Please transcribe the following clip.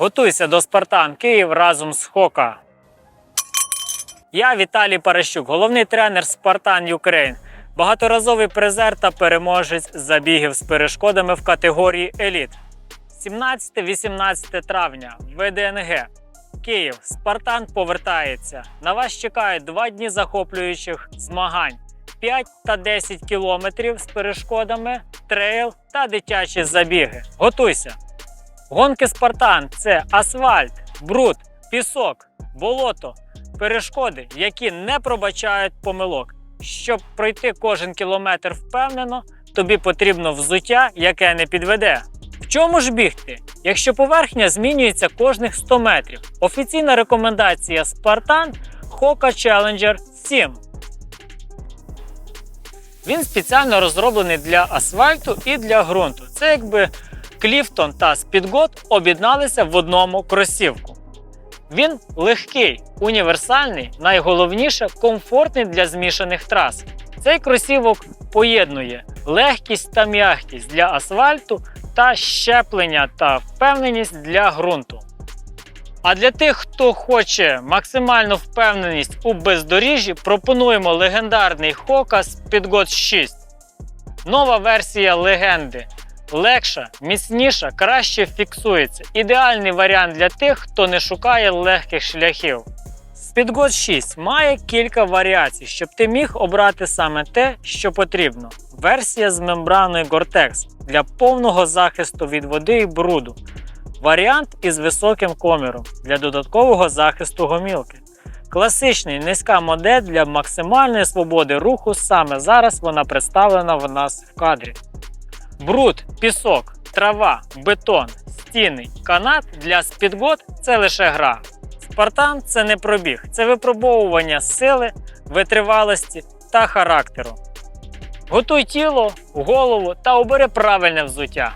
Готуйся до Спартан Київ разом з Хока. Я Віталій Паращук, головний тренер Спартан Юкрейн, багаторазовий призер та переможець забігів з перешкодами в категорії Еліт. 17-18 травня ВДНГ. Київ. Спартан повертається. На вас чекають два дні захоплюючих змагань. 5 та 10 кілометрів з перешкодами, трейл та дитячі забіги. Готуйся! Гонки Спартан це асфальт, бруд, пісок, болото, перешкоди, які не пробачають помилок. Щоб пройти кожен кілометр впевнено, тобі потрібно взуття, яке не підведе. В чому ж бігти? Якщо поверхня змінюється кожних 100 метрів. Офіційна рекомендація Spartan Hoka Challenger 7. Він спеціально розроблений для асфальту і для ґрунту. Це якби Кліфтон та Спідгот об'єдналися в одному кросівку. Він легкий, універсальний, найголовніше комфортний для змішаних трас. Цей кросівок поєднує легкість та м'якість для асфальту та щеплення та впевненість для ґрунту. А для тих, хто хоче максимальну впевненість у бездоріжжі, пропонуємо легендарний Hoka Speedgot 6. Нова версія легенди. Легша, міцніша, краще фіксується. Ідеальний варіант для тих, хто не шукає легких шляхів. Speedgot 6 має кілька варіацій, щоб ти міг обрати саме те, що потрібно. Версія з мембраною Gore-Tex для повного захисту від води і бруду. Варіант із високим коміром для додаткового захисту гомілки. Класичний низька модель для максимальної свободи руху. Саме зараз вона представлена в нас в кадрі. Бруд, пісок, трава, бетон, стіни, канат для спідгод це лише гра. Спартан це не пробіг, це випробовування сили, витривалості та характеру. Готуй тіло, голову та обери правильне взуття.